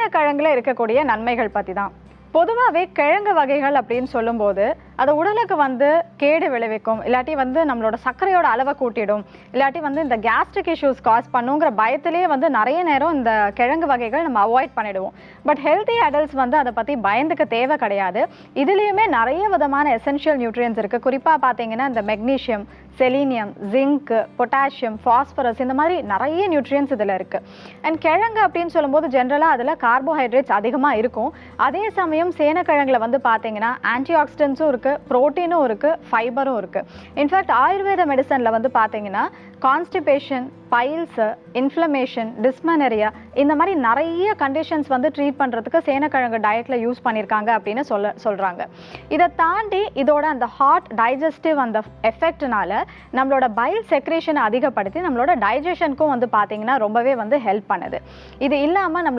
சேனக்கிழங்குல இருக்கக்கூடிய நன்மைகள் பற்றி தான் பொதுவாகவே கிழங்கு வகைகள் அப்படின்னு சொல்லும்போது அது உடலுக்கு வந்து கேடு விளைவிக்கும். இல்லாட்டி வந்து நம்மளோட சர்க்கரையோட அளவை கூட்டிடும். இல்லாட்டி வந்து இந்த கேஸ்ட்ரிக் இஷ்யூஸ் காஸ் பண்ணுங்கிற பயத்திலே வந்து நிறைய நேரம் இந்த கிழங்கு வகைகள் நம்ம அவாய்ட் பண்ணிடுவோம். பட் ஹெல்த்தி அடல்ட்ஸ் வந்து அதை பற்றி பயந்துக்க தேவை கிடையாது. இதுலேயுமே நிறைய விதமான எசென்ஷியல் நியூட்ரியன்ஸ் இருக்குது குறிப்பாக பார்த்தீங்கன்னா இந்த magnesium selenium zinc potassium phosphorus இந்த மாதிரி நிறைய நியூட்ரியன்ஸ் இதில் இருக்குது அண்ட் கிழங்கு அப்படின்னு சொல்லும்போது ஜென்ரலாக அதில் கார்போஹைட்ரேட்ஸ் அதிகமாக இருக்கும். அதே சமயம் சேனக்கிழங்கில் வந்து பார்த்தீங்கன்னா ஆன்டி ஆக்சிடென்ட்ஸும் இருக்குது ப்ரோட்டீனும் இருக்குது ஃபைபரும் இருக்குது இன்ஃபேக்ட் ஆயுர்வேத மெடிசனில் வந்து பார்த்தீங்கன்னா கான்ஸ்டிபேஷன் பைல்ஸு இன்ஃப்ளமேஷன் டிஸ்மனரியா இந்த மாதிரி நிறைய கண்டிஷன்ஸ் வந்து ட்ரீட் பண்ணுறதுக்கு சேனக்கிழங்கு டயட்டில் யூஸ் பண்ணியிருக்காங்க அப்படின்னு சொல்ல சொல்கிறாங்க இதை தாண்டி இதோட அந்த ஹார்ட் டைஜஸ்டிவ் அந்த எஃபெக்ட்னால நம்மளோட பைல் செக்ரேஷனை அதிகப்படுத்தி நம்மளோட டைஜஷனுக்கும் வந்து பார்த்தீங்கன்னா ரொம்பவே வந்து ஹெல்ப் பண்ணுது. இது இல்லாமல் நம்ம